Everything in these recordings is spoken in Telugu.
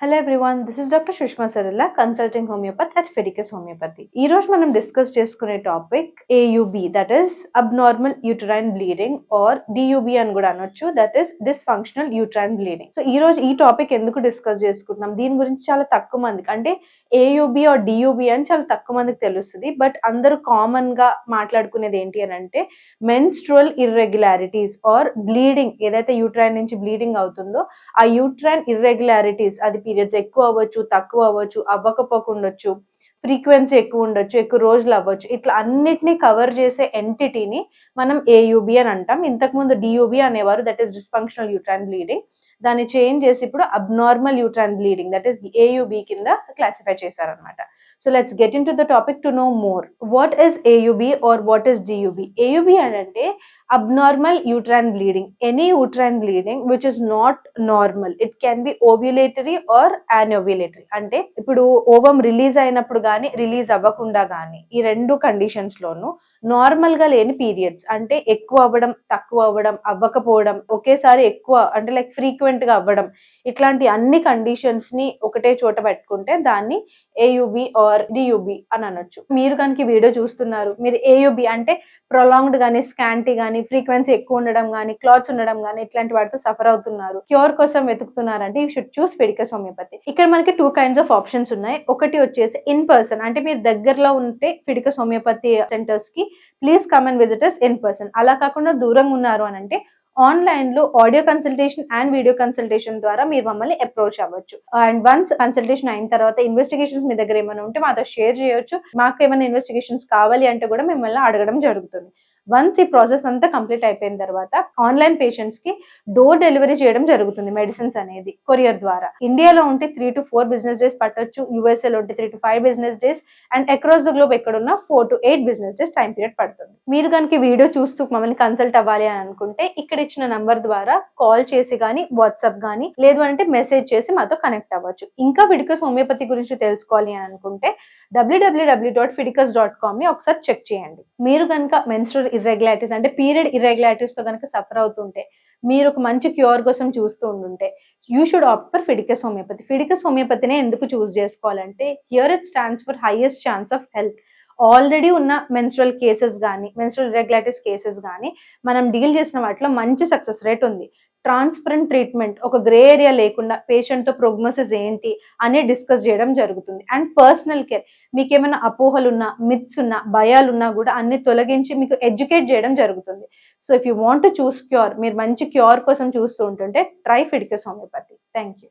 Hello everyone this is doctor Sushma Saralla consulting homeopathy at Fiticus homeopathy ఈ రోజు మనం డిస్కస్ చేసుకునే topic AUB, that is abnormal uterine bleeding or DUB అని కూడా అనొచ్చు. That is dysfunctional uterine bleeding so ఈ రోజు ఈ టాపిక్ ఎందుకు డిస్కస్ చేసుకుంటున్నాం? దీని గురించి చాలా తక్కువ మందికి అంటే ఏయుబి ఆర్ డియుబి అని చాలా తక్కువ మందికి తెలుస్తుంది. బట్ అందరూ కామన్గా మాట్లాడుకునేది ఏంటి అని అంటే మెన్స్ట్రువల్ ఇర్రెగ్యులారిటీస్ ఆర్ బ్లీడింగ్ ఏదైతే యూట్రైన్ నుంచి బ్లీడింగ్ అవుతుందో ఆ యూట్రైన్ ఇర్రెగ్యులారిటీస్ అది పీరియడ్స్ ఎక్కువ అవ్వచ్చు తక్కువ అవ్వచ్చు అవ్వకపోకుండొచ్చు ఫ్రీక్వెన్సీ ఎక్కువ ఉండొచ్చు ఎక్కువ రోజులు అవ్వచ్చు. ఇట్లా అన్నిటినీ కవర్ చేసే ఎంటిటీని మనం ఏయుబి అని అంటాం. ఇంతకుముందు డియుబి అనేవారు that is dysfunctional uterine bleeding దాన్ని చేంజ్ చేసి ఇప్పుడు abnormal uterine bleeding that is AUB కింద క్లాసిఫై చేశారనమాట so let's get into the topic to know more what is AUB or what is DUB AUB అని అంటే abnormal uterine bleeding. Any uterine bleeding which is not normal it can be ovulatory or anovulatory. అంటే ఇప్పుడు ఓవం రిలీజ్ అయినప్పుడు కానీ రిలీజ్ అవ్వకుండా కానీ ఈ రెండు కండిషన్స్ లోను నార్మల్గా లేని పీరియడ్స్ అంటే ఎక్కువ అవ్వడం తక్కువ అవ్వడం అవ్వకపోవడం ఒకేసారి ఎక్కువ అంటే లైక్ ఫ్రీక్వెంట్గా అవ్వడం ఇట్లాంటి అన్ని కండిషన్స్ని ఒకటే చోట పెట్టుకుంటే దాన్ని ఏయుబి ఆర్ డియుబి అని అనొచ్చు. మీరు కనుక వీడియో చూస్తున్నారు మీరు ఏయుబి అంటే ప్రొలాంగ్డ్ గానీ స్కాంటీ గానీ ఫ్రీక్వెన్సీ ఎక్కువ ఉండడం కానీ క్లాత్స్ ఉండడం కానీ ఇట్లాంటి వాటితో సఫర్ అవుతున్నారు. క్యూర్ కోసం వెతుకుతున్నారంటే you should choose Fiticus homeopathy ఇక్కడ మనకి టూ కైండ్స్ ఆఫ్ ఆప్షన్స్ ఉన్నాయి. ఒకటి వచ్చేసి ఇన్ పర్సన్ అంటే మీరు దగ్గరలో ఉంటే Fiticus homeopathy సెంటర్స్కి please come and visitors in person అలా కాకుండా దూరంగా ఉన్నారు అని అంటే ఆన్లైన్లో audio consultation and video consultation ద్వారా మీరు మమ్మల్ని అప్రోచ్ అవ్వచ్చు. అండ్ వన్స్ కన్సల్టేషన్ అయిన తర్వాత ఇన్వెస్టిగేషన్స్ మీ దగ్గర ఏమైనా ఉంటే మాతో షేర్ చేయొచ్చు. మాకు ఏమైనా ఇన్వెస్టిగేషన్స్ కావాలి అంటే కూడా మిమ్మల్ని అడగడం జరుగుతుంది. వన్స్ ఈ ప్రాసెస్ అంతా కంప్లీట్ అయిపోయిన తర్వాత ఆన్లైన్ పేషెంట్స్కి డోర్ డెలివరీ చేయడం జరుగుతుంది మెడిసిన్స్ అనేది కొరియర్ ద్వారా. ఇండియాలో ఉంటే three to four business days పట్టొచ్చు. యూఎస్ఏలో ఉంటే three to five business days and across the globe ఎక్కడున్నా four to eight business days time period పడుతుంది. మీరు కనుక వీడియో చూస్తూ మమ్మల్ని కన్సల్ట్ అవ్వాలి అని అనుకుంటే ఇక్కడ ఇచ్చిన నంబర్ ద్వారా కాల్ చేసి కానీ వాట్సాప్ కానీ లేదు అంటే మెసేజ్ చేసి మాతో కనెక్ట్ అవ్వచ్చు. ఇంకా విడికస్ హోమియోపతి గురించి తెలుసుకోవాలి అని అనుకుంటే W W W dot Fiticus dot కామ్ని ఒకసారి చెక్ చేయండి. మీరు కనుక మెన్స్ట్రల్ ఇర్రెగ్యులారిటీస్ అంటే పీరియడ్ ఇర్రెగ్యులారిటీస్తో కనుక సఫర్ అవుతుంటే మీరు ఒక మంచి క్యూర్ కోసం చూస్తూ ఉండుంటే you should opt for Fiticus homeopathy Fiticus హోమియోపతినే ఎందుకు చూస్ చేసుకోవాలంటే here it stands for highest chance of health already ఉన్న మెన్స్ట్రల్ కేసెస్ కానీ మెన్స్ట్రల్ ఇర్రెగ్యులారిటీస్ కేసెస్ కానీ మనం డీల్ చేసిన వాటిలో మంచి సక్సెస్ రేట్ ఉంది. ట్రాన్స్పరెంట్ ట్రీట్మెంట్ ఒక గ్రే ఏరియా లేకుండా పేషెంట్తో ప్రోగ్నోసిస్ ఏంటి అనే డిస్కస్ చేయడం జరుగుతుంది. అండ్ పర్సనల్ కేర్ మీకు ఏమైనా అపోహలు ఉన్నా మిత్స్ ఉన్నా భయాలు ఉన్నా కూడా అన్ని తొలగించి మీకు ఎడ్యుకేట్ చేయడం జరుగుతుంది. So if you want to choose cure మీరు మంచి క్యూర్ కోసం చూస్తూ ఉంటుంటే try Fiticus homeopathy. Thank you.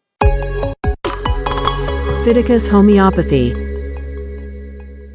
Fiticus Homeopathy